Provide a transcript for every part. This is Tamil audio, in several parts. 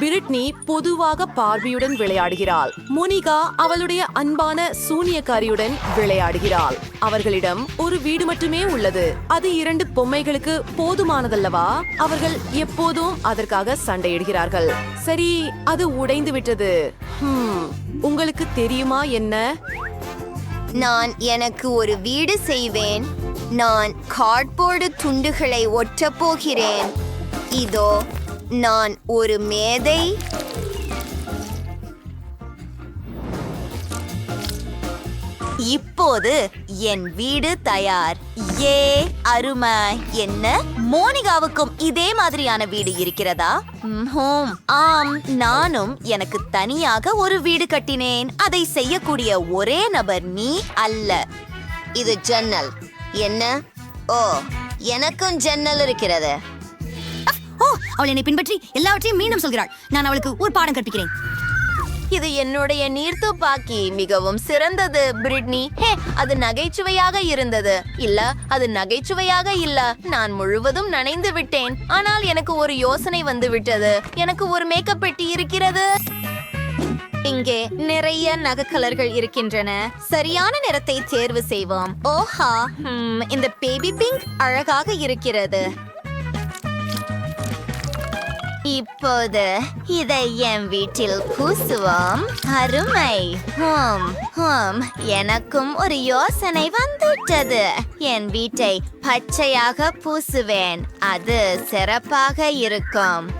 பிரிட்னி பொதுவாக பார்வையுடன் விளையாடுகிறாள். மோனிகா அவளுடைய அன்பான சூனியக்காரியுடன் விளையாடுகிறாள். அவர்களிடம் ஒரு வீடு மட்டுமே உள்ளது. அது இரண்டு பொம்மைகளுக்கு போதுமானதல்லவா? அவர்கள் எப்போதும் அதற்காக சண்டையிடுகிறார்கள். சரி அது உடைந்து விட்டது. உங்களுக்கு தெரியுமா என்ன? நான் எனக்கு ஒரு வீடு செய்வேன். நான் கார்ட்போர்டு துண்டுகளை ஒட்டப் போகிறேன். இதோ நான் ஒரு மேதை. இப்போது என் வீடு தயார். ஏ அருமை. என்ன? மோனிகாவுக்கும் இதே மாதிரியான வீடு இருக்கிறதா? ஆம் நானும் எனக்கு தனியாக ஒரு வீடு கட்டினேன். அதை செய்யக்கூடிய ஒரே நபர் நீ அல்ல. இது ஜன்னல். என்ன? ஓ எனக்கும் ஜன்னல் இருக்கிறது. அவள் என்னை பின்பற்றி எல்லாவற்றையும் மீண்டும் சொல்கிறாள். நான் அவளுக்கு ஒரு பாடம் கற்பிக்கிறேன். இது என்னுடைய நீர்த்துப்பாக்கி மிகவும் சிறந்தது பிரிட்னி. ஹே அது நகைச்சுவையாக இருந்தது. இல்ல அது நகைச்சுவையாக இல்ல. நான் முழுவதும் நனைந்து விட்டேன். ஆனால் எனக்கு ஒரு யோசனை வந்து விட்டது எனக்கு ஒரு மேக்கப் பெட்டி இருக்கிறது. இங்கே நிறைய நகைக்கலர்கள் இருக்கின்றன. சரியான நிறத்தை தேர்வு செய்வோம். ஓஹா இந்த பேபி பிங்க் அழகாக இருக்கிறது. இப்போது இதை என் வீட்டில் பூசுவோம். அருமை. Home home. எனக்கும் ஒரு யோசனை வந்துவிட்டது. என் வீட்டை பச்சையாக பூசுவேன். அது சிறப்பாக இருக்கும்.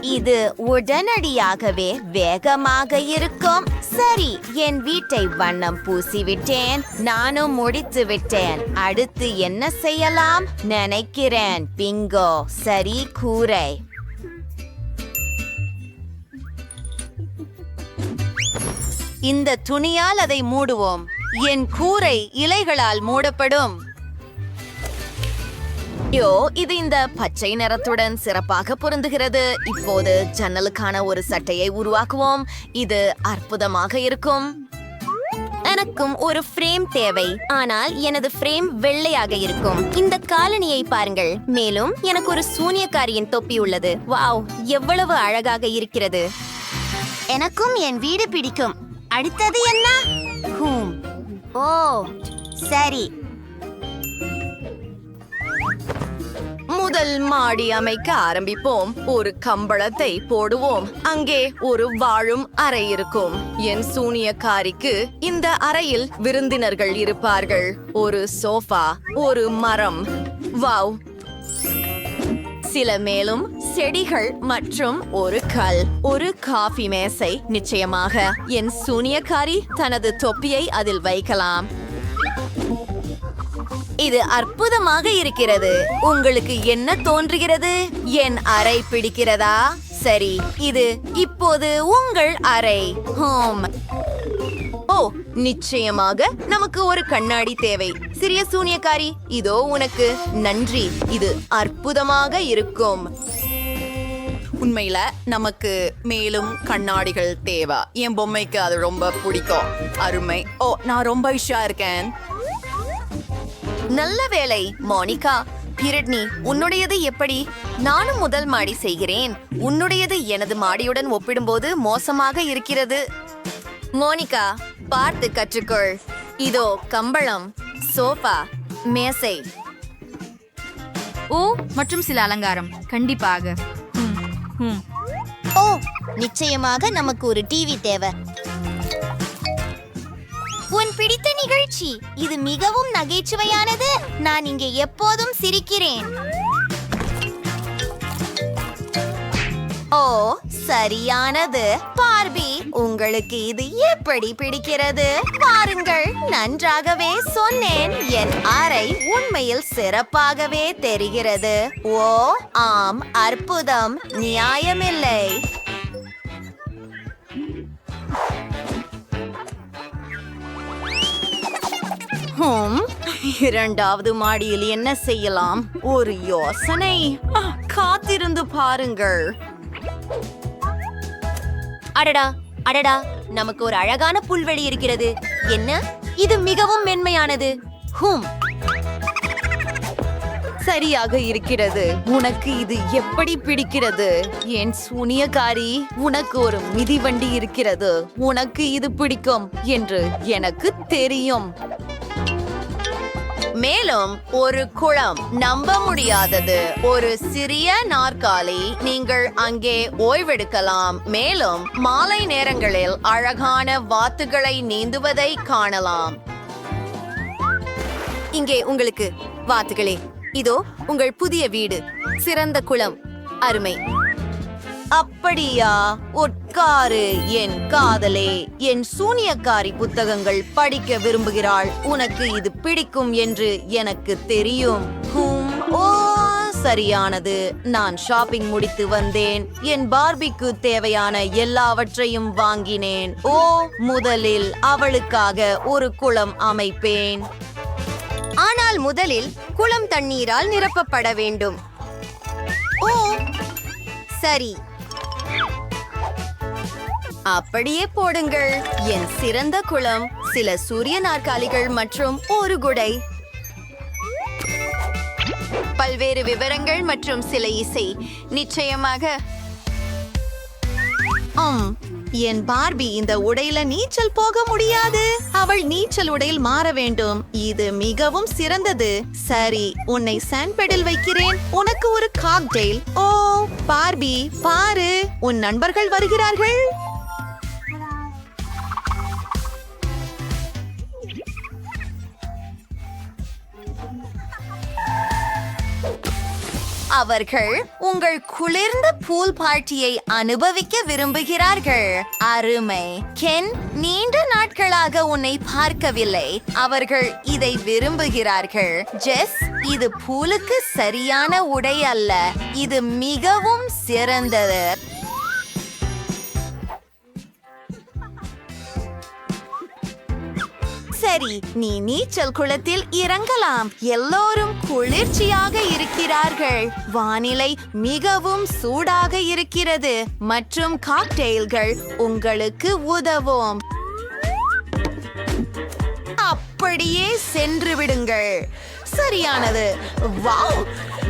இது உடனடியாகவே வேகமாக இருக்கும். சரி என் வீட்டை வண்ணம் பூசிவிட்டேன் நானும் முடித்து விட்டேன். அடுத்து என்ன செய்யலாம்? நினைக்கிறேன். பிங்கோ சரி கூரை. இந்த துணியால் அதை மூடுவோம். என் கூரை இலைகளால் மூடப்படும். ஐயோ இது இந்த பச்சை நிறத்துடன் சிறப்பாக பொருந்துகிறது. இப்போது ஜன்னலுக்கான ஒரு சட்டையை உருவாக்குவோம். இது அற்புதமாக இருக்கும். எனக்கும் ஒரு ஃப்ரேம் தேவை. ஆனால் எனது ஃப்ரேம் வெள்ளையாக இருக்கும். இந்த காலனியை பாருங்கள். மேலும் எனக்கு ஒரு சூனியக்காரியின் தொப்பி உள்ளது. வாவ் எவ்வளவு அழகாக இருக்கிறது. எனக்கும் என் வீடு பிடிக்கும். அடுத்தது என்ன? ஹூம். ஓ சரி. முதல் மாடி அமைக்க ஆரம்பிப்போம். ஒரு கம்பளத்தை போடுவோம். அங்கே ஒரு வாழும் அறை இருக்கும். என் சூனியக்காரிக்கு இந்த அறையில் விருந்தினர்கள் இருப்பார்கள். ஒரு சோஃபா ஒரு மரம். வாவ்! சில மேலும் செடிகள் மற்றும் ஒரு கல் ஒரு காஃபி மேசை. நிச்சயமாக என் சூனியக்காரி தனது தொப்பியை அதில் வைக்கலாம். இது அற்புதமாக இருக்கிறது. உங்களுக்கு என்ன தோன்றுகிறது? என் அறை பிடிக்கிறதா? சரி இது இப்போது உங்கள் அறை. ஹோம். ஓ நிச்சயமாக நமக்கு ஒரு கண்ணாடி தேவை. சிறிய சூனியக்காரி இதோ உனக்கு. நன்றி இது அற்புதமாக இருக்கும். உண்மையில நமக்கு மேலும் கண்ணாடிகள் தேவை. என் பொம்மைக்கு அது ரொம்ப பிடிக்கும். அருமை. ஓ நான் ரொம்ப இஷா இருக்கேன். நல்ல வேலை மோனிகா பிரட்னி உன்னுடையது எப்படி? நானும் முதல் மாடி செய்கிறேன். உன்னுடையது எனது மாடியுடன் ஒப்பிடும்போது மோசமாக இருக்கிறது. மோனிகா பார்த்து கற்றுக்கொள். இதோ கம்பளம் சோஃபா மேசை. ஓ மற்றும் சில அலங்காரம். கண்டிப்பாக. ம், ம். ஓ நிச்சயமாக நமக்கு ஒரு டிவி தேவை. உன் பிடித்த நிகழ்ச்சி. இது மிகவும் நகைச்சுவையானது. நான் இங்கே எப்போதும் சிரிக்கிறேன். ஓ சரியானது. பார்பி உங்களுக்கு இது எப்படி பிடிக்கிறது? பாருங்கள் நன்றாகவே சொன்னேன். என் அறை உண்மையில் சிறப்பாகவே தெரிகிறது. ஓ ஆம் அற்புதம். நியாயமில்லை. இரண்டாவது மாடியில் என்ன செய்யலாம்? ஒரு யோசனை. காத்திருந்து பாருங்கள். அடடா அடடா நமக்கு ஒரு அழகான புல்வெளி இருக்கிறது. என்ன? இது மிகவும் மென்மையானது. ஹூம். சரியாக இருக்கிறது. உனக்கு இது எப்படி பிடிக்கிறது? என் சூனியக்காரி உனக்கு ஒரு மிதிவண்டி இருக்கிறது. உனக்கு இது பிடிக்கும் என்று எனக்கு தெரியும். மேலும் ஒரு குளம் நம்ப முடியாதது. ஒரு சிறிய நாற்காலி நீங்கள் அங்கே ஓய்வெடுக்கலாம். மேலும் மாலை நேரங்களில் அழகான வாத்துகளை நீந்துவதை காணலாம். இங்கே உங்களுக்கு வாத்துகளே. இதோ உங்கள் புதிய வீடு. சிறந்த குளம். அருமை. அப்படியா? உட்காரு என் காதலே. என் சூனியக்காரி புத்தகங்கள் படிக்க விரும்புகிறாள். உனக்கு இது பிடிக்கும் என்று எனக்கு தெரியும். ஓ சரியானது. நான் ஷாப்பிங் முடித்து வந்தேன். என் பார்பிக்கு தேவையான எல்லாவற்றையும் வாங்கினேன். ஓ முதலில் அவளுக்காக ஒரு குளம் அமைப்பேன். ஆனால் முதலில் குளம் தண்ணீரால் நிரப்பப்பட வேண்டும். ஓ சரி. அப்படியே போடுங்கள். என் சிறந்த குளம் சில சூரிய நாற்காலிகள் மற்றும் ஒரு குடை. பல்வேறு விவரங்கள் மற்றும் சில இசை. நிச்சயமாக. ஆம் என் பார்பி இந்த உடையில நீச்சல் போக முடியாது. அவள் நீச்சல் உடையில் மாற வேண்டும். இது மிகவும் சிறந்தது. சரி உன்னை சாண்ட்பெடில் வைக்கிறேன். உனக்கு ஒரு காக்டெயில் ஓ பார்பி பாரு. உன் நண்பர்கள் வருகிறார்கள். அவர்கள் உங்கள் குளிர்ந்த பூல் பார்ட்டியை அனுபவிக்க விரும்புகிறார்கள். அருமை. கென் நீண்ட நாட்களாக உன்னை பார்க்கவில்லை. அவர்கள் இதை விரும்புகிறார்கள். ஜெஸ் இது பூலுக்கு சரியான உடை அல்ல. இது மிகவும் சிறந்தது. சரி நீ நீச்சல் குளத்தில் இறங்கலாம். எல்லோரும் குளிர்ச்சியாக இருக்கிறார்கள். வானிலை மிகவும் சூடாக இருக்கிறது. மற்றும் காக்டெயில்கள் உங்களுக்கு உதவும். அப்படியே சென்று விடுங்கள். சரியானது. வாவ்!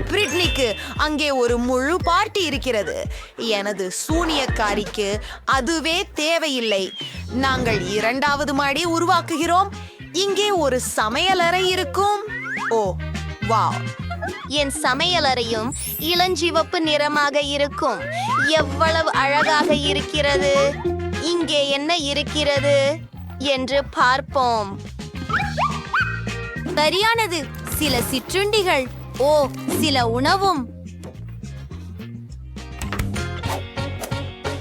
பிரிட்னிக்கு அங்கே ஒரு முழு பார்ட்டி இருக்கிறது. எனது சூனியக்காரிக்கு அதுவே தேவையில்லை. நாங்கள் இரண்டாவது மாடி உருவாக்குகிறோம். இங்கே ஒரு சமையலறை இருக்கும். ஓ வாவ். என் சமையலறையும் இளஞ்சிவப்பு நிறமாக இருக்கும். எவ்வளவு அழகாக இருக்கிறது. இங்கே என்ன இருக்கிறது என்று பார்ப்போம். சரியானது. சில சிற்றுண்டிகள். ஓ சில உணவும்.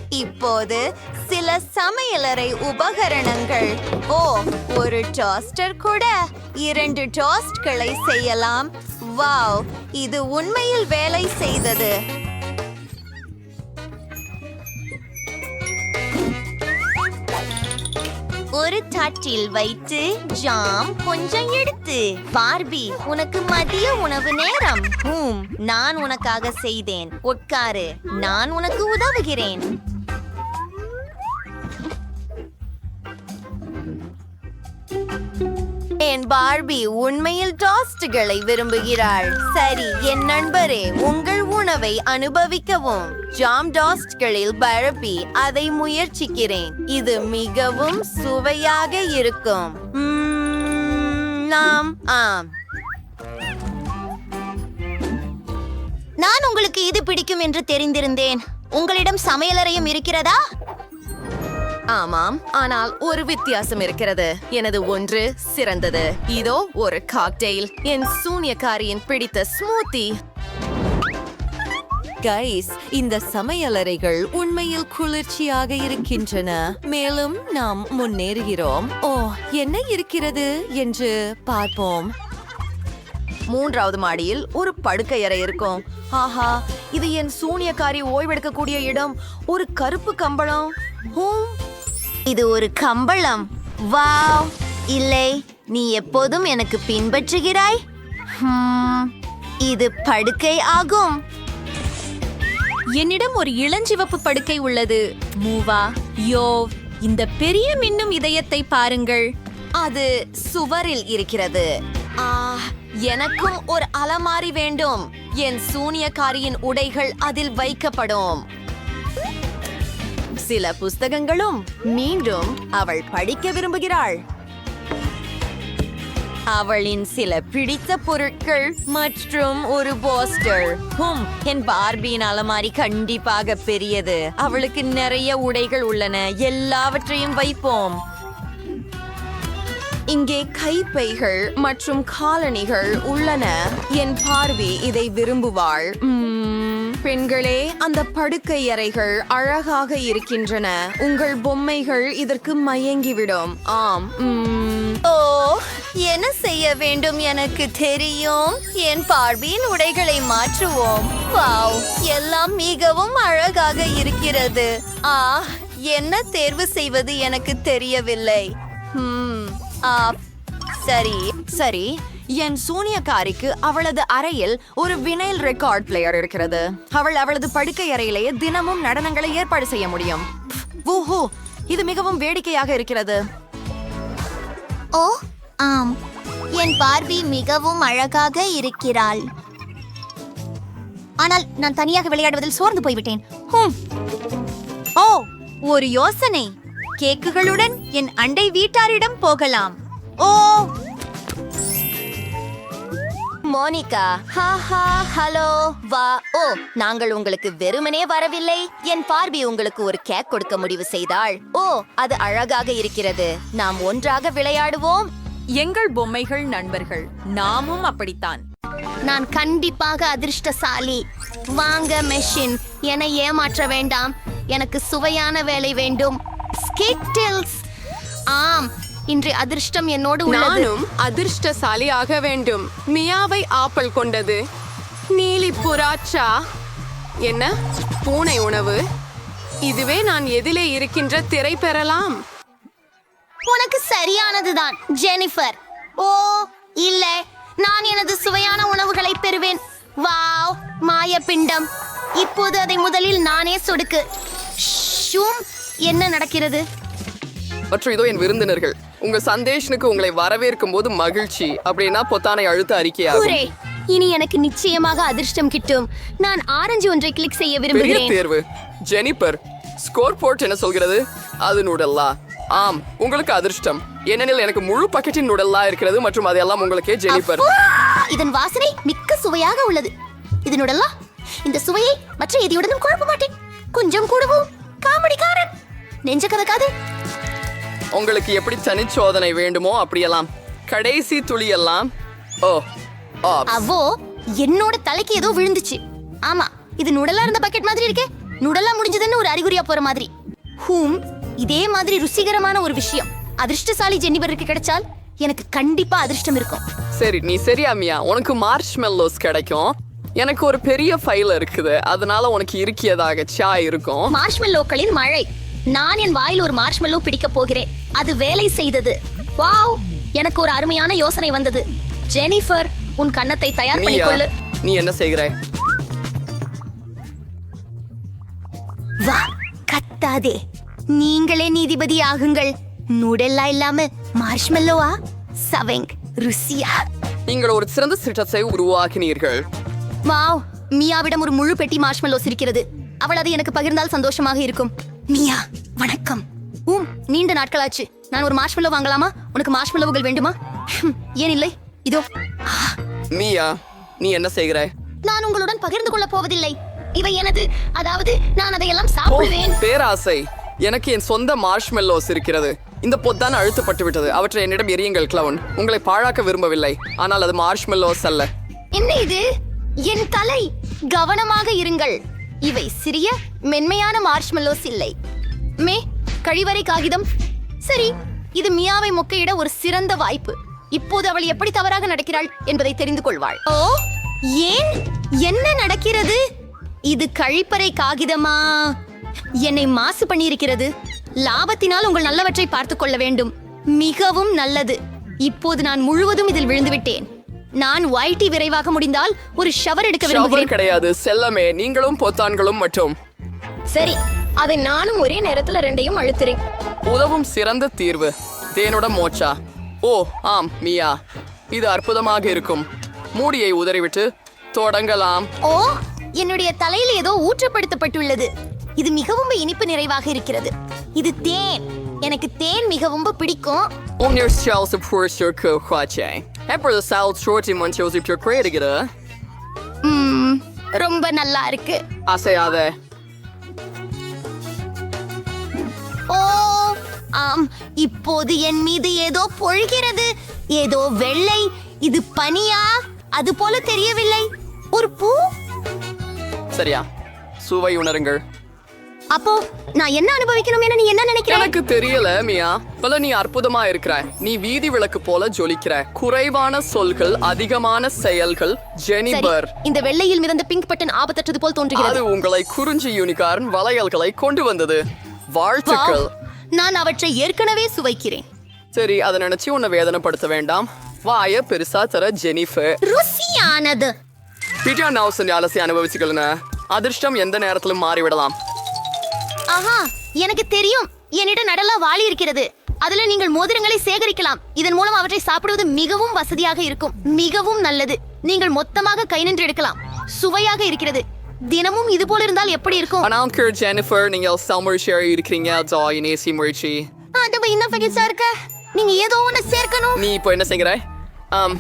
இப்போது சில சமையலறை உபகரணங்கள். ஓ ஒரு டாஸ்டர் கூட. இரண்டு டாஸ்ட்களை செய்யலாம். வாவ் இது உண்மையில் வேலை செய்தது. ஒரு தட்டில் வைத்து ஜாம் கொஞ்சம் எடுத்து. பார்பி உனக்கு மதிய உணவு நேரம். ஹூம் நான் உனக்காக செய்தேன். உட்காரு நான் உனக்கு உதவுகிறேன். என் பார்பி உண்மையில் டாஸ்ட்களை விரும்புகிறாள். சரி என் நண்பரே உங்கள் உணவை அனுபவிக்கவும். ஜாம் டாஸ்ட்களில் பரப்பி அதை முயற்சிக்கிறேன். இது மிகவும் சுவையாக இருக்கும். நாம் ஆம். நான் உங்களுக்கு இது பிடிக்கும் என்று தெரிந்திருந்தேன். உங்களிடம் சமையலறையும் இருக்கிறதா? ஆமாம் ஆனால் ஒரு வித்தியாசம் இருக்கிறது. எனது ஒன்று சிறந்தது. இதோ ஒரு காக்டெயில் என் சூனியக்காரியின் பிடித்த ஸ்மூத்தி கைஸ் இந்த சமையலறைகள் உண்மையில் குளிர்ச்சியாக இருக்கின்றன. மேலும் நாம் முன்னேறுகிறோம். ஓ என்ன இருக்கிறது என்று பார்ப்போம். மூன்றாவது மாடியில் ஒரு படுக்கை அறை இருக்கும். ஆஹா இது என் சூனியக்காரி ஓய்வெடுக்கக்கூடிய இடம். ஒரு கருப்பு கம்பளம். ஹூம் இது ஒரு கம்பளம். வாவ். இல்லை நீ எப்போதும் எனக்கு பின்பற்றுகிறாய். இது படுக்கை ஆகும். என்னிடம் ஒரு இளஞ்சிவப்பு படுக்கை உள்ளது. மூவா யோவ். இந்த பெரிய மின்னும் இதயத்தை பாருங்கள். அது சுவரில் இருக்கிறது. ஆ எனக்கும் ஒரு அலமாரி வேண்டும். என் சூனியக்காரியின் உடைகள் அதில் வைக்கப்படும். சில புஸ்தகங்களும் மீண்டும் அவள் படிக்க விரும்புகிறாள். அவளின் சில பிடித்த பொருட்கள் மற்றும் ஒரு போஸ்டர். ஹும் என் பார்பியின் அலமாரி கண்டிப்பாக பெரியது. அவளுக்கு நிறைய உடைகள் உள்ளன. எல்லாவற்றையும் வைப்போம். இங்கே கைப்பைகள் மற்றும் காலணிகள் உள்ளன. என் பார்வை இதை விரும்புவாள். உம், பெண்களே அந்த படுக்கை அறைகள் அழகாக இருக்கின்றன. உங்கள் பொம்மைகள் இதற்கு மயங்கிவிடும். ஆம் ஓ என்ன செய்ய வேண்டும் எனக்கு தெரியும்? என் பார்வையின் உடைகளை மாற்றுவோம். வாவ் எல்லாம் மிகவும் அழகாக இருக்கிறது. ஆ என்ன தேர்வு செய்வது எனக்கு தெரியவில்லை. ஆ, சரி சரி. என் சூனியக்காரிக்கு அவளது அறையில் ஒரு வினைல் ரெக்கார்ட் பிளேயர் இருக்கிறது. அவள் அவளது படுக்கை அறையிலேயே தினமும் நடனங்களை ஏற்பாடு செய்ய முடியும். ஊஹூ இது மிகவும் வேடிக்கையாக இருக்கிறது. ஓ ஆம். என் பார்வி மிகவும் அழகாக இருக்கிறாள். ஆனால் நான் தனியாக விளையாடுவதில் சோர்ந்து போய்விட்டேன். ஓ ஒரு யோசனை. கேக்குகளுடன் என் அண்டை வீட்டாரிடம் போகலாம். ஓ மோனிகா ஹாஹா ஹலோ வா ஓ நாங்கள் உங்களுக்கு வெறுமனே வரவில்லை. என் பார்வி உங்களுக்கு ஒரு கேக் கொடுக்க முடிவு செய்தாள். ஓ அது அழகாக இருக்கிறது. நாம் ஒன்றாக விளையாடுவோம். எங்கள் பொம்மைகள் நண்பர்கள் நாமும் அப்படித்தான். நான் கண்டிப்பாக அதிர்ஷ்டசாலி. வாங்க மெஷின். என்னை ஏமாற்ற வேண்டாம். எனக்கு சுவையான வேலை வேண்டும். ஸ்கிட்டில்ஸ். ஆம் இன்று அதிர்ஷ்டம் என்னோடு உள்ளது. நானும் அதிர்ஷ்டசாலி ஆக வேண்டும். மியாவை ஆப்பல் கொண்டது. நீலி புறாச்சா என்ன? பூனை உணவு. இதுவே நான் எதிலே இருக்கின்ற திரை பெறலாம். உனக்கு சரியானதுதான் ஜெனிஃபர். ஓ இல்ல. நான் எனது சுவையான உணவுகளை பெறுவேன். வாவ் மாயப்பிண்டம். இப்போது அதை முதலில் நானே சொடுக்கு. ஷூம் என்ன நடக்கிறது? மற்றும் இதோ என் விருந்தினர்கள். உங்க சந்தேஷனுக்கு உங்களை வரவேற்கும் போது மகிழ்ச்சி. அப்படின்னா பொத்தானை அழுத்த அறிக்கையாகும். இனி எனக்கு நிச்சயமாக அதிர்ஷ்டம் கிட்டும். நான் ஆரஞ்சு ஒன்றை கிளிக் செய்ய விரும்புகிறேன். தேர்வு. ஜெனிபர் ஸ்கோர் போர்ட் என்ன சொல்கிறது? அது நூடல்லா. ஆம் உங்களுக்கு அதிர்ஷ்டம். ஏனெனில் எனக்கு முழு பக்கெட்டின் நூடல்லா இருக்கிறது மற்றும் அதெல்லாம் உங்களுக்கே ஜெனிபர்! இதன் வாசனை மிக்க சுவையாக உள்ளது. இதனுடலாம் இந்த சுவையை மற்ற எதையுடனும் குழப்ப மாட்டேன். கொஞ்சம் கூடவும் காமெடிக்காரன். நெஞ்ச கதக்காது உங்களுக்கு எப்படி தனிச்சோதனை வேண்டுமோ அப்படியெல்லாம். கடைசி துளியெல்லாம் ஓ ஆ அவோ என்னோட தலைக்கு ஏதோ விழுந்துச்சு. ஆமா இது நுடலா இருந்த பக்கெட் மாதிரி இருக்கே. நுடலா முடிஞ்சதுன்னு ஒரு அறிகுறியா போற மாதிரி. ஹூம் இதே மாதிரி ருசிகரமான ஒரு விஷயம். அதிர்ஷ்டசாலி ஜென்னிபருக்கு கிடைச்சால் எனக்கு கண்டிப்பா அதிர்ஷ்டம் இருக்கும். சரி நீ சரியா மியா? உனக்கு மார்ஷ் மெல்லோஸ் கிடைக்கும். எனக்கு ஒரு பெரிய ஃபைல் இருக்குது. அதனால உனக்கு இருக்கியதாக சா இருக்கும். மார்ஷ்மெல்லோக்களின் மழை. நான் என் வாயில் ஒரு மார்ஷ்மெல்லோ பிடிக்க போகிறேன். அது வேலை செய்தது. வாவ்! எனக்கு ஒரு அருமையான யோசனை வந்தது. ஜெனிஃபர் உன் கன்னத்தை தயார் பண்ணிக்கொள்ளு. நீ என்ன செய்கிறாய் வா கத்தாதே. நீங்களே நீதிபதி ஆகுங்கள். நூடெல்லா இல்லாம மார்ஷ்மெல்லோவா சவெங் ருசியா? நீங்கள் ஒரு சிறந்த திட்டத்தை உருவாக்கினீர்கள். வாவ்! மியாவிடம் ஒரு முழு பெட்டி மார்ஷ்மெல்லோஸ் இருக்கிறது அவள் அதை எனக்கு பகிர்ந்தால் சந்தோஷமாக இருக்கும். மியா வணக்கம். ஊம் நீண்ட நாட்களாச்சு. நான் ஒரு மார்ஷ்மெல்லோ வாங்கலாமா? உனக்கு மார்ஷ்மெல்லோவுகள் வேண்டுமா? ஏன் இல்லை? இதோ. மியா நீ என்ன செய்கிறாய் நான் உங்களுடன் பகிர்ந்து கொள்ளப் போவதில்லை. இவை எனது அதாவது நான் அதையெல்லாம் சாப்பிடுவேன். பேராசை. எனக்கு என் சொந்த மார்ஷ்மெல்லோஸ் இருக்கிறது. இந்த பொத்தான் அழுத்தப்பட்டு விட்டது அவற்றை என்னிடம் எரியுங்கள் கிளவுன் உங்களை பாழாக்க விரும்பவில்லை. ஆனால் அது மார்ஷ்மெல்லோஸ் அல்ல. என்ன இது? என் தலை கவனமாக இருங்கள். இவை சிறிய மென்மையான மார்ஷ்மெல்லோஸ் இல்லை. மே கழிவறை காகிதம். சரி இது மியாவை மொக்கையிட ஒரு சிறந்த வாய்ப்பு. இப்போது அவள் எப்படி தவறாக நடக்கிறாள் என்பதை தெரிந்து கொள்வாள். ஓ ஏன்? என்ன நடக்கிறது? இது கழிப்பறை காகிதமா? என்னை மாசு பண்ணியிருக்கிறது. லாபத்தினால் உங்கள் நல்லவற்றை பார்த்துக் கொள்ள வேண்டும். மிகவும் நல்லது. இப்போது நான் முழுவதும் இதில் விழுந்துவிட்டேன். நான் ஒயிட்டி விரைவாக முடிந்தால் ஒரு ஷவர் எடுக்க விரும்புகிறேன். கிடையாது. செல்லமே நீங்களும் பொத்தான்களும் மட்டும். சரி அதை நானும் ஒரே நேரத்துல ரெண்டையும் அழுத்துறேன். உதவும் சிறந்த தீர்வு. தேனோட மோச்சா. ஓ ஆம் மியா. இது அற்புதமாக இருக்கும். மூடியை உதறிவிட்டு தொடங்கலாம். ஓ என்னுடைய தலையில் ஏதோ ஊற்றப்படுத்தப்பட்டுள்ளது. இது மிகவும் இனிப்பு நிறைவாக இருக்கிறது. இது தேன். எனக்கு தேன் மிகவும் பிடிக்கும். Want je op je creative ம்ம், ரொம்ப நல்லா இருக்கு. அசையாத ஓ ஆம் இப்போது என் மீது ஏதோ பொழிகிறது. ஏதோ வெள்ளை இது பனியா? அது போல தெரியவில்லை. ஒரு பூ? சரியா. சுவை உணருங்கள். அப்போ நான் என்ன அனுபவிக்கணும் என நீ என்ன நினைக்கிற? எனக்கு தெரியல மியா. பல நீ அற்புதமா இருக்கிற. நீ வீதி விளக்கு போல ஜொலிக்கிற. குறைவான சொல்கள் அதிகமான செயல்கள் ஜெனிபர். இந்த வெள்ளையில் மிதந்த பிங்க் பட்டன் ஆபத்தற்றது போல் தோன்றுகிறது. அது உங்களை குறிஞ்சி யூனிகார்ன் வளையல்களை கொண்டு வந்தது. வாழ்த்துக்கள். நான் அவற்றை ஏற்கனவே சுவைக்கிறேன். சரி அதை நினைச்சு உன்னை வேதனைப்படுத்த வேண்டாம். வாய பெருசா தர ஜெனிஃபர். ருசியானது. பிடியா நவுசன் அலசி அனுபவிச்சுக்கலன அதிர்ஷ்டம் எந்த நேரத்திலும் மாறிவிடலாம். ஆஹா எனக்கு தெரியும். என்னிடம் நடலா வாளி இருக்கிறது. அதுல நீங்கள் மோதிரங்களை சேகரிக்கலாம். இதன் மூலம் அவற்றை சாப்பிடுவது மிகவும் வசதியாக இருக்கும். மிகவும் நல்லது. நீங்கள் மொத்தமாக கை நின்று எடுக்கலாம். சுவையாக இருக்கிறது. தினமும் இது போல இருந்தால் எப்படி இருக்கும்? ஆனால் ஜெனிஃபர் நீங்கள் சமர்ஷியாக இருக்கிறீங்க. ஜாய் நேசி முயற்சி. அது என்ன பகிர்ச்சா இருக்க? நீங்க ஏதோ ஒண்ணு சேர்க்கணும். நீ இப்போ என்ன செய்கிறாய்? ஆம்.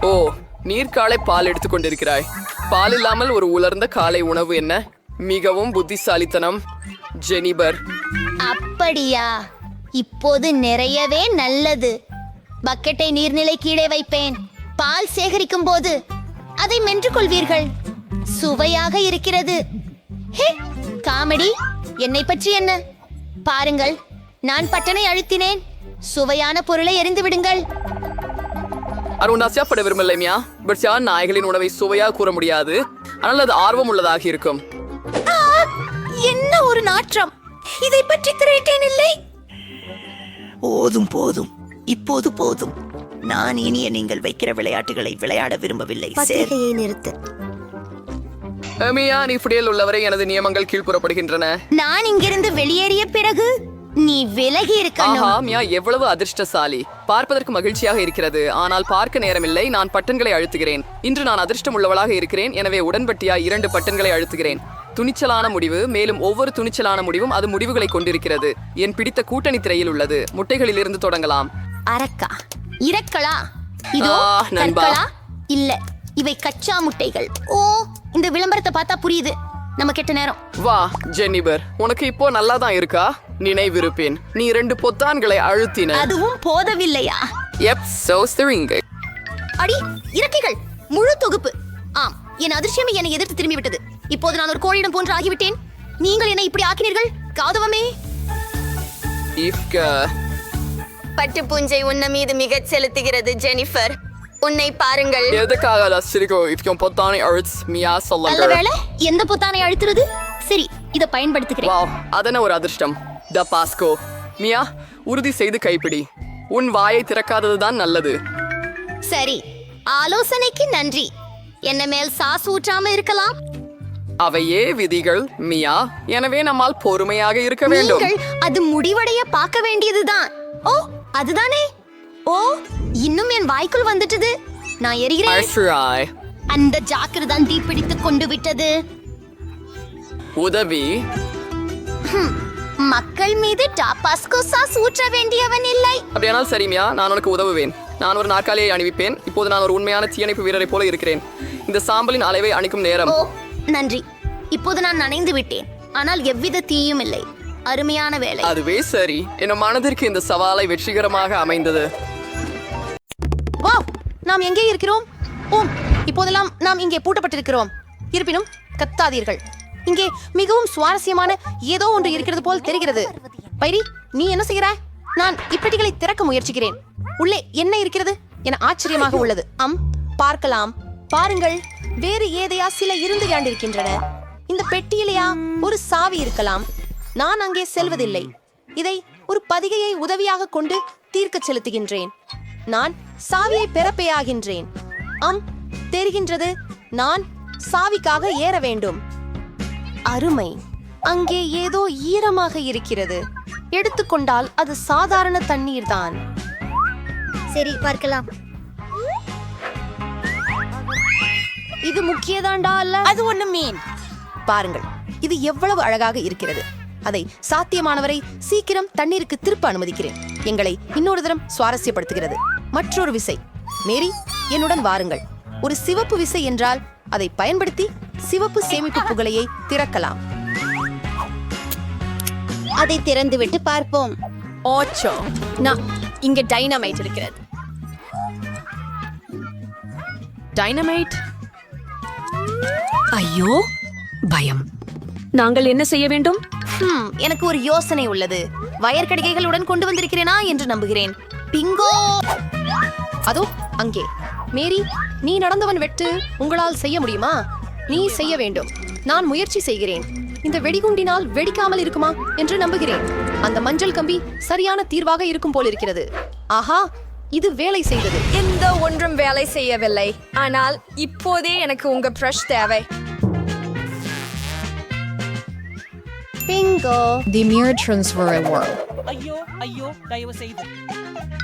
ஓ நீர்க்காலை பால் எடுத்துக்கொண்டிருக்கிறாய் பால் இல்லாமல் ஒரு உலர்ந்த காலை உணவு என்ன? மிகவும் புத்திசாலித்தனம். ஜெனிபர். அப்படியா? இப்போது நிறையவே நல்லது. பக்கெட்டை நீர்நிலை கீழே வைப்பேன். பால் சேகரிக்கும் போது அதை மென்று கொள்வீர்கள். சுவையாக இருக்கிறது. Hey comedy. என்னை பற்றி என்ன? பாருங்கள் நான் பட்டனை அழுத்தினேன். சுவையான பொருளை எறிந்து விடுங்கள். அருண் சாப்பிட விரும்பலைமியா பட் யார் நாய்களின் உணவை சுவையாக கூற முடியாது. ஆனால் அது ஆர்வம் உள்ளதாக இருக்கும். என்ன ஒரு நாற்றம்? இதை பற்றி திரையிட்டேன் இல்லை. போதும் போதும். இப்போது போதும். நான் இனிய நீங்கள் வைக்கிற விளையாட்டுகளை விளையாட விரும்பவில்லை சரி. நிறுத்து. மியா நீ இப்படியில் உள்ளவரை எனது நியமங்கள் கீழ்ப்புறப்படுகின்றன நான் இங்கிருந்து வெளியேறிய பிறகு நீ விலகி ஆஹா இருக்கணும் மியா எவ்வளவு அதிர்ஷ்டசாலி. பார்ப்பதற்கு மகிழ்ச்சியாக இருக்கிறது. ஆனால் பார்க்க நேரமில்லை. நான் பட்டன்களை அழுத்துகிறேன். இன்று நான் அதிர்ஷ்டம் உள்ளவளாக இருக்கிறேன். எனவே உடன்பட்டியா இரண்டு பட்டன்களை அழுத்துகிறேன். துணிச்சலான முடிவு மேலும் ஒவ்வொரு துணிச்சலான முடிவும் அது முடிவுகளை கொண்டிருக்கிறது. என் பிடித்த கூட்டணி திரையில் உள்ளது. முட்டைகளிலிருந்து தொடங்கலாம். அரக்கா இரக்களா இதோ நண்பா. இல்ல இவை கச்சா முட்டைகள். ஓ இந்த விளம்பரத்தை பார்த்தா புரியுது. நம்ம கெட்ட நேரம். வா ஜென்னிபர். உனக்கு இப்போ நல்லா தான் இருக்கா? நினைவிருப்பேன். நீ ரெண்டு பொத்தான்களை அழுத்தின. அதுவும் போதவில்லையா? எப் சோஸ்தரிங்க அடி இறக்கைகள். முழு தொகுப்பு. ஆம் என் அதிர்ஷ்யமே என்னை எதிர்த்து திரும்பி விட்டது இப்போது நான் ஒரு கோழியிடம் போன்று ஆகிவிட்டேன். நீங்கள் என்னை இப்படி ஆக்கினீர்கள்? காதுவமே. இஃப்க. பட்டு பூஞ்சை உன்ன மீது மிகச் செலுத்துகிறது ஜெனிஃபர். உன்னை பாருங்கள். எதுக்காக ரசிகோ இப்போ பொத்தானை அழுத் மியா சொல்லுங்க வேளை எந்த பொத்தானை அழுத்துறது? சரி இதை பயன்படுத்துகிறேன். வாவ் அதன ஒரு அதிர்ஷ்டம். த பாஸ்கோ. மியா உறுதி செய்து கைப்பிடி. உன் வாயை திறக்காததுதான் நல்லது. சரி ஆலோசனைக்கு நன்றி. என்ன மேல் சாஸ் ஊற்றாம இருக்கலாம். அவையே விதிகள் மியா. எனவே நம்மால் பொறுமையாக இருக்க வேண்டும். அது முடிவடைய பார்க்க வேண்டியதுதான். ஓ அதுதானே? ஓ இன்னும் என் வாய்க்குள் வந்துட்டது. நான் எரிகிறேன். அந்த ஜாக்கிர தான் தீப்பிடித்துக் கொண்டு விட்டது. உதவி. மக்கள் மீது டாபாஸ்கோ சாஸ் ஊற்ற வேண்டியவன் இல்லை. அப்படியானால் சரி மியா. நான் உனக்கு உதவுவேன். நான் ஒரு நாற்காலியை அணிவிப்பேன். இப்போது நான் ஒரு உண்மையான தீயணைப்பு வீரரை போல இருக்கிறேன். இந்த சாம்பலின் அளவை அணிக்கும் நேரம். நன்றி. இப்போது நான் நனைந்து விட்டேன். ஆனால் எவ்வித தீயும் இல்லை. அருமையான வேலை அதுவே சரி. என் மனதிற்கு இந்த சவாலை வெற்றிகரமாக அமைந்தது. வாவ் நாம் எங்கே இருக்கிறோம்? ஓம் இப்போதெல்லாம் நாம் இங்கே பூட்டப்பட்டிருக்கிறோம். இருப்பினும் கத்தாதீர்கள். இங்கே மிகவும் சுவாரஸ்யமான ஏதோ ஒன்று இருக்கிறது போல் தெரிகிறது. பைரி நீ என்ன செய்கிறாய்? நான் இப்பெட்டிகளை திறக்க முயற்சிக்கிறேன். உள்ளே என்ன இருக்கிறது என ஆச்சரியமாக உள்ளது. அம் பார்க்கலாம். பாருங்கள். வேறு ஏதையா சில இருந்து இருக்கின்றன இந்த பெட்டியிலேயா ஒரு சாவி இருக்கலாம். நான் அங்கே செல்வதில்லை. இதை ஒரு பதிகையை உதவியாக கொண்டு தீர்க்கச் செலுத்துகின்றேன். நான் சாவியை பெறப்பேயாகின்றேன். அம் தெரிகின்றது நான் சாவிக்காக ஏற வேண்டும். அருமை. அங்கே ஏதோ ஈரமாக இருக்கிறது. எடுத்துக்கொண்டால் அது சாதாரண தண்ணீர் தான் சரி பார்க்கலாம். இது முக்கியதாண்டா அல்ல? அது ஒண்ணு மீன். பாருங்கள் இது எவ்வளவு அழகாக இருக்கிறது. அதை சாத்தியமானவரை சீக்கிரம் தண்ணீருக்கு திருப்ப அனுமதிக்கிறேன். எங்களை இன்னொரு தரம் சுவாரஸ்யப்படுத்துகிறது. மற்றொரு விசை. மேரி என்னுடன் வாருங்கள். ஒரு சிவப்பு விசை என்றால் அதை பயன்படுத்தி சிவப்பு சேமிப்பு புகழையை திறக்கலாம். அதை திறந்துவிட்டு பார்ப்போம். ஓச்சோ நான் இங்க டைனமைட் இருக்கிறது. டைனமைட்? ஐயோ பயம். நாங்கள் என்ன செய்ய வேண்டும்? எனக்கு ஒரு யோசனை உள்ளது. வயற்கடிகைகளுடன் கொண்டு வந்திருக்கிறேனா என்று நம்புகிறேன். பிங்கோ! அதோ அங்கே. மேரி நீ நடந்தவன் வெட்டு உங்களால் செய்ய முடியுமா? நீ செய்ய வேண்டும். நான் முயற்சி செய்கிறேன். இந்த வெடிகுண்டினால் வெடிக்காமல் இருக்குமா என்று நம்புகிறேன். அந்த மஞ்சள் கம்பி சரியான தீர்வாக இருக்கும் போல் இருக்கிறது ஆஹா இது வேலை செய்தது. எந்த ஒன்றும் வேலை செய்யவில்லை. ஆனால் இப்போதே எனக்கு உங்க ப்ரஷ் தேவை. Bingo. The mirror transfer world.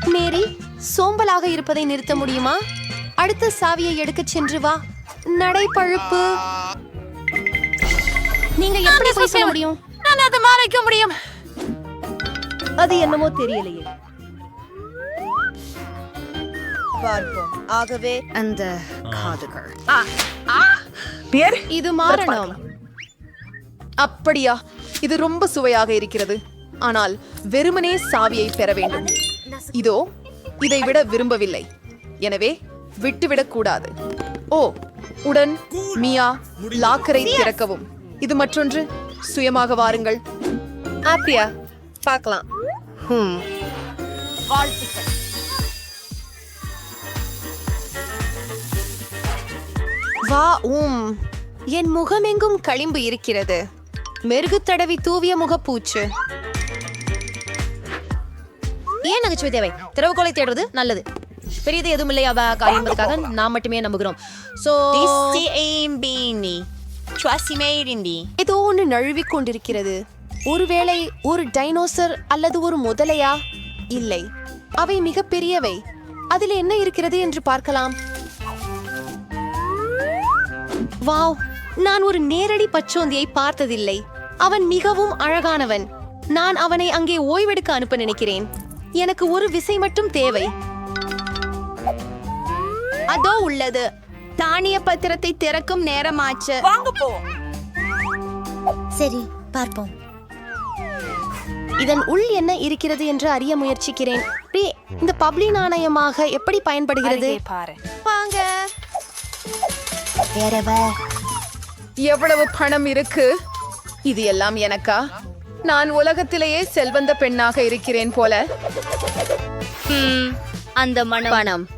Mary சோம்பலாக இருப்பதை நிறுத்த முடியுமா? அடுத்த சாவியை எடுக்கச் சென்று வா. நடைப்பழுப்பு. நீங்க எப்படி சொல்ல முடியும்? நான் அதை மறைக்க முடியும். அது என்னமோ தெரியலையே. அந்த காதுகள். இது மாறணும். அப்படியா. இது ரொம்ப சுவையாக இருக்கிறது. ஆனால் வெறுமனே சாவியை பெற வேண்டும். இதோ இதை விட விரும்பவில்லை. எனவே விட்டுவிடக் கூடாது. ஓ உடன் மியா லாக்கரை திறக்கவும். இது மற்றொன்று. சுயமாக வாருங்கள். ஆப்பியா பார்க்கலாம். ஹம். கா உம். என் முகமெங்கும் களிம்பு இருக்கிறது. மெருகு தடவி தூவிய முகப்பூச்சு. ஏன் நகைச்சுவை தேவை? திறவுகோலை தேடுறது நல்லது. பெரியது எதுவும் இல்லையா காரியம் என்பதற்காக நாம் மட்டுமே நம்புகிறோம். சோ ஏதோ ஒன்று நழுவிக் கொண்டிருக்கிறது. ஒருவேளை ஒரு டைனோசர் அல்லது ஒரு முதலையா? இல்லை. அவை மிக பெரியவை. அதில் என்ன இருக்கிறது என்று பார்க்கலாம். வாவ் நான் ஒரு நேரடி பச்சோந்தியை பார்த்ததில்லை. அவன் மிகவும் அழகானவன். நான் அவனை அங்கே ஓய்வெடுக்க அனுப்ப நினைக்கிறேன். எனக்கு ஒரு விசை மட்டும் தேவை. அதோ உள்ளது. தானிய பத்திரத்தை திறக்கும் நேரமாச்சு. சரி பார்ப்போம். இதன் உள் என்ன இருக்கிறது என்று அறிய முயற்சிக்கிறேன். இந்த பப்ளி நாணயமாக எப்படி பயன்படுகிறது? வாங்க. எவ்வளவு பணம் இருக்கு? இது எல்லாம் எனக்கா? நான் உலகத்திலேயே செல்வந்த பெண்ணாக இருக்கிறேன் போல. அந்த மனம்.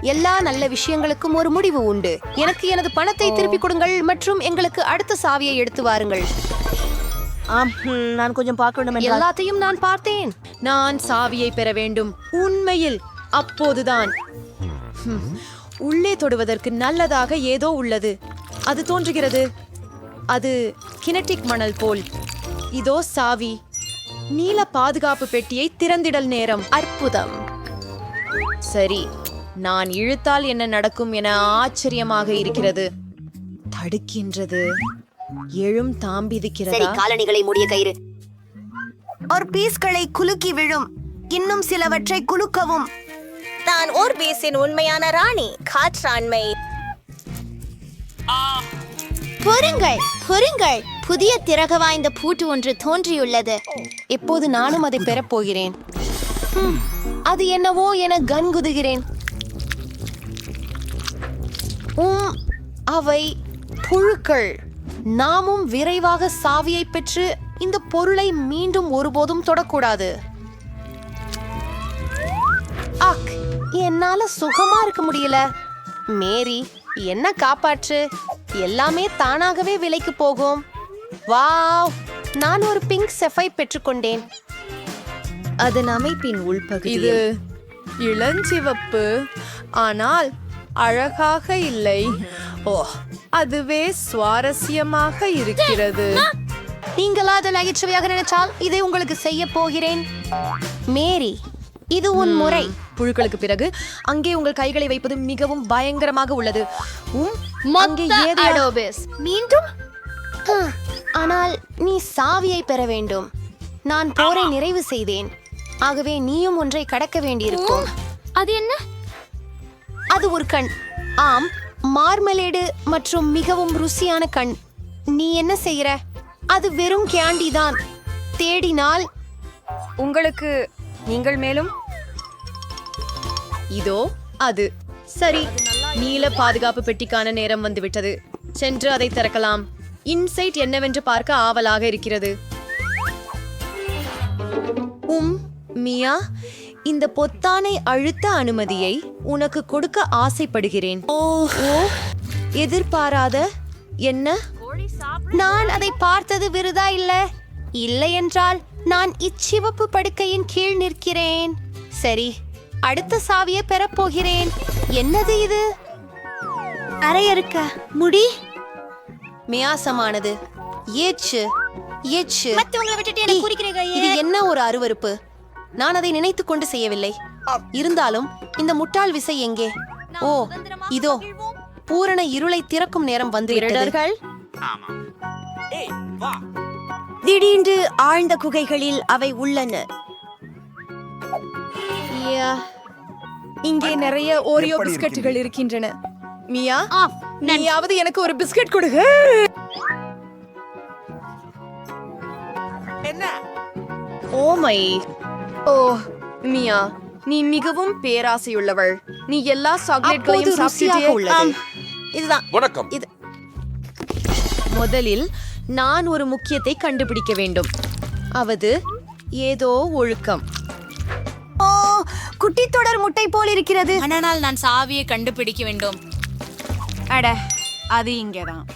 எல்லா நல்ல விஷயங்களுக்கும் ஒரு முடிவு உண்டு. எனக்கு எனது பணத்தை திருப்பிக் கொடுங்கள் மற்றும் எங்களுக்கு அடுத்த சாவியை எடுத்து வாருங்கள். ஆம் நான் கொஞ்சம் பார்க்க வேண்டும் எல்லாத்தையும் நான் பார்த்தேன். நான் சாவியை பெற வேண்டும். உண்மையில் அப்போதுதான். உள்ளே தொடுவதற்கு நல்லதாக ஏதோ உள்ளது. அது தோன்றுகிறது. அது கினட்டிக் மணல் போல். இதோ சாவி. நீல பாதுகாப்பு பெட்டியை திறந்திடல் நேரம். அற்புதம். சரி நான் இழுத்தால் என்ன நடக்கும் என ஆச்சரியமாக இருக்கிறது. தடுக்கின்றது. எழும் தாம்பிதிக்கிறதா? காலணிகளை மூடிய கயிறு. ஒரு பீஸ்களை குலுக்கி விழும். இன்னும் சிலவற்றை குலுக்கவும். தான் ஓர் பேசின் உண்மையான ராணி காற்றாண்மை. பொறுங்கள் பொறுங்கள். புதிய திறக வாய்ந்த பூட்டு ஒன்று தோன்றியுள்ளது. இப்போது நானும் அதை பெறப் போகிறேன். ஹம், அது என்னவோ என கன்குதுகிறேன் உம், அவை புழுக்கள். நாமும் விரைவாக சாவியை பெற்று இந்த பொருளை மீண்டும் ஒருபோதும் தொடக்கூடாது. அக் என்னால சுகமா இருக்க முடியல. மேரி என்ன காப்பாற்று? எல்லாமே தானாகவே விலைக்கு போகும். வாவ் நான் ஒரு பிங்க் செஃபை பெற்றுக்கொண்டேன். அதன் அமைப்பின் உள்பகுதி இது இளஞ்சிவப்பு ஆனால் அழகாக இல்லை. ஓ அதுவே சுவாரஸ்யமாக இருக்கிறது. நீங்களா அதை நகைச்சுவையாக நினைச்சால் இதை உங்களுக்கு செய்ய போகிறேன். மேரி இது உன் முறை. புழுக்களுக்கு பிறகு அங்கே உங்கள் கைகளை வைப்பது மிகவும் பயங்கரமாக உள்ளது. உம், அங்கே அடோபிஸ்? மீண்டும்? ஹ, ஆனால் நீ சாவியை பெற வேண்டும். நான் போரை நிறைவு செய்தேன். ஆகவே நீயும் ஒன்றை கடக்க வேண்டியிருக்கும். அது என்ன? அது ஒரு கண். ஆம் மார்மலேடு மற்றும் மிகவும் ருசியான கண். நீ என்ன செய்யற அது வெறும் கேண்டி தான். தேடினால்? உங்களுக்கு நீங்கள் மேலும்? இதோ அது. சரி நீல பாதுகாப்பு பெட்டிக்கான நேரம் வந்துவிட்டது. சென்று அதை திறக்கலாம். இன்சைட் என்னவென்று பார்க்க ஆவலாக இருக்கிறது. உம் மியா இந்த பொத்தானை அழுத்த அனுமதியை உனக்கு கொடுக்க ஆசைப்படுகிறேன். ஓ. ஓ எதிர்பாராத என்ன? நான் அதை பார்த்தது விருதா இல்ல? இல்லை என்றால் நான் இச்சிவப்பு படுக்கையின் கீழ் நிற்கிறேன். சரி அடுத்த சாவியை பெறப் போகிறேன். என்னது இது? அரையறுக்க முடி? மியாசமானது. ஏச்சு ஏச்சு. மத்தவங்களை விட்டுட்டு எனக்கு ஈ, குறிக்கிறீங்க இது என்ன ஒரு அருவருப்பு? நான் அதை நினைத்துக் கொண்டு செய்யவில்லை. இருந்தாலும் இந்த முட்டாள் விசை எங்கே? ஓ இதோ பூரண இருளை திறக்கும் நேரம் வந்து விட்டது திடீரென்று ஆழ்ந்த குகைகளில் அவை உள்ளன. இங்கே நிறைய ஓரியோ பிஸ்கட்டுகள் இருக்கின்றன. மியா நீயாவது எனக்கு ஒரு பிஸ்கட் கொடுங்க. Oh my. ஓ மியா நீ மிகவும் பேராசையுள்ளவள். நீ எல்லா சாக்லேட்களையும் உள்ளது. இதுதான். வணக்கம். இது. முதலில் நான் ஒரு முக்கியத்தை கண்டுபிடிக்க வேண்டும். அவது ஏதோ ஒழுக்கம். ஓ குட்டி தொடர் முட்டை போல் இருக்கிறது. ஆனால் நான் சாவியை கண்டுபிடிக்க வேண்டும். அட அது இங்கேதான்.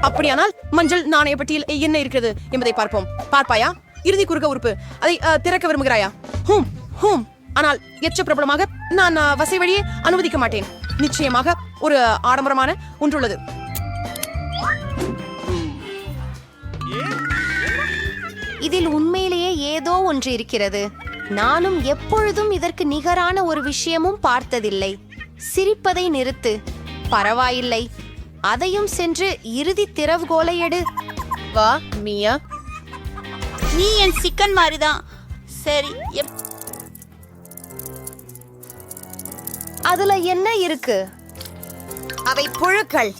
அப்படியானால் மஞ்சள் நாணய பட்டியல் என்ன இருக்கிறது என்பதை பார்ப்போம். பார்ப்பாயா? இறுதி குறுக்க உறுப்பு. அதை திறக்க விரும்புகிறாயா? ஹூம் ஹூம். ஆனால் எச்ச பிரபலமாக நான் வசை வழியே அனுமதிக்க மாட்டேன். நிச்சயமாக ஒரு ஆடம்பரமான ஒன்றுள்ளது. இதில் உண்மையிலேயே ஏதோ ஒன்று இருக்கிறது. நானும் எப்பொழுதும் இதற்கு நிகரான ஒரு விஷயமும் பார்த்ததில்லை. சிரிப்பதை நிறுத்து. பரவாயில்லை. அதையும் சென்று இறுதி திறவுகோலை எடு. வா மியா. நீ என் சிக்கன் மாதிரிதான். சரி எப்- அதுல என்ன இருக்கு? அவை புழுக்கள்.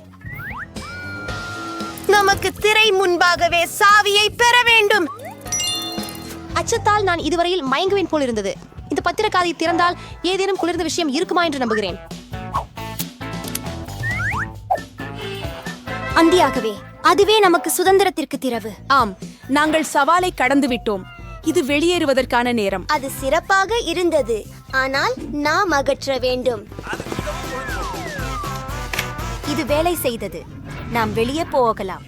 நமக்கு திரை முன்பாகவே சாவியை பெற வேண்டும். அச்சத்தால் நான் இதுவரையில் மயங்குவேன் போல் இருந்தது இந்த பத்திரக்காதை திறந்தால் ஏதேனும் குளிர்ந்த விஷயம் இருக்குமா என்று நம்புகிறேன். அந்தியாகவே அதுவே நமக்கு சுதந்திரத்திற்கு திறவு. ஆம் நாங்கள் சவாலை கடந்து விட்டோம். இது வெளியேறுவதற்கான நேரம். அது சிறப்பாக இருந்தது. ஆனால் நாம் அகற்ற வேண்டும். இது வேலை செய்தது. நாம் வெளியே போகலாம்.